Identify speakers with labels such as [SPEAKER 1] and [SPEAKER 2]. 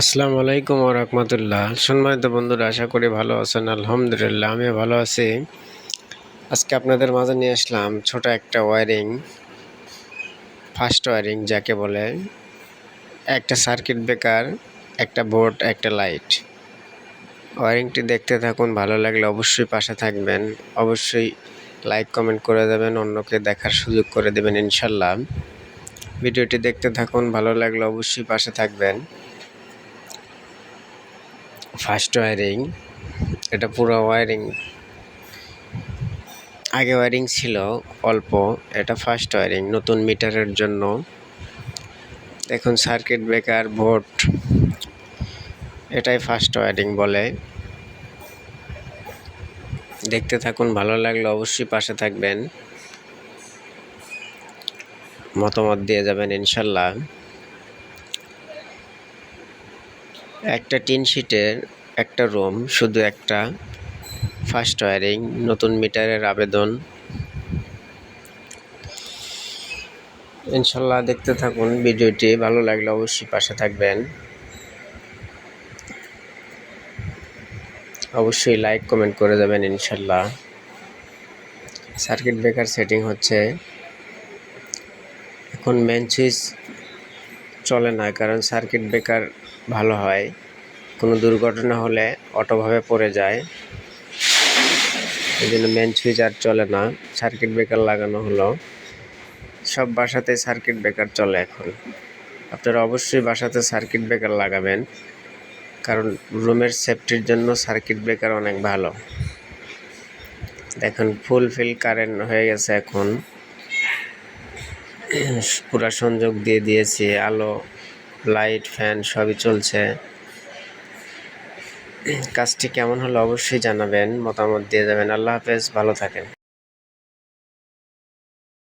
[SPEAKER 1] আসসালামু আলাইকুম রহমতুল্লাহ। সম্মানিত বন্ধুরা, আশা করি ভালো আছেন, আলহামদুলিল্লাহ আমি ভালো আছি। আজকে আপনাদের মাঝে নিয়ে আসলাম ছোট একটা ওয়ারিং, ফার্স্ট ওয়ারিং যাকে বলে, একটা সার্কিট ব্রেকার, একটা বোর্ড, একটা লাইট। ওয়ারিংটি দেখতে থাকুন, ভালো লাগলে অবশ্যই পাশে থাকবেন। অবশ্যই লাইক, কমেন্ট করে দেবেন, অন্যকে দেখার সুযোগ করে দেবেন, ইনশাল্লাহ। ভিডিওটি দেখতে থাকুন, ভালো লাগলে অবশ্যই পাশে থাকবেন। ফার্স্ট ওয়ারিং এটা পুরো ওয়ারিং আগে ওয়ারিং ছিল অল্প, এটা ফার্স্ট ওয়ারিং নতুন মিটারের জন্য। দেখুন সার্কিট ব্রেকার বোর্ড এটাই ফার্স্ট ওয়ারিং বলে। দেখতে থাকুন, ভালো লাগলে অবশ্যই পাশে থাকবেন। মতামত দিয়ে যাবেন, ইনশাল্লাহ। একটা টিন শিটের একটা রুম, শুধু একটা ফার্স্ট ওয়ারিং, নতুন মিটারের আবেদন। ইনশাল্লাহ দেখতে থাকুন, ভিডিওটি ভালো লাগলে অবশ্যই পাশে থাকবেন। অবশ্যই লাইক কমেন্ট করে যাবেন ইনশাল্লাহ। সার্কিট ব্রেকার সেটিং হচ্ছে এখন মেন সুইচ চলে না, কারণ সার্কিট ব্রেকার ভালো হয়। কোনো দুর্ঘটনা হলে অটোভাবে পড়ে যায়। এই জন্য মেন সুইচ আর চলে না, সার্কিট ব্রেকার লাগানো হলো। সব বাসাতে সার্কিট ব্রেকার চলে এখন। আপনারা অবশ্যই বাসাতে সার্কিট ব্রেকার লাগাবেন, কারণ রুমের সেফটির জন্য সার্কিট ব্রেকার অনেক ভালো। দেখুন ফুল ফিল কারেন্ট হয়ে গেছে এখন। পুরা সংযোগ দিয়ে দিয়েছি, আলো লাইট ফ্যান সবই চলছে। কাজটি কেমন হলো অবশ্যই জানাবেন, মতামত দিয়ে যাবেন। আল্লাহ হাফেজ, ভালো থাকেন।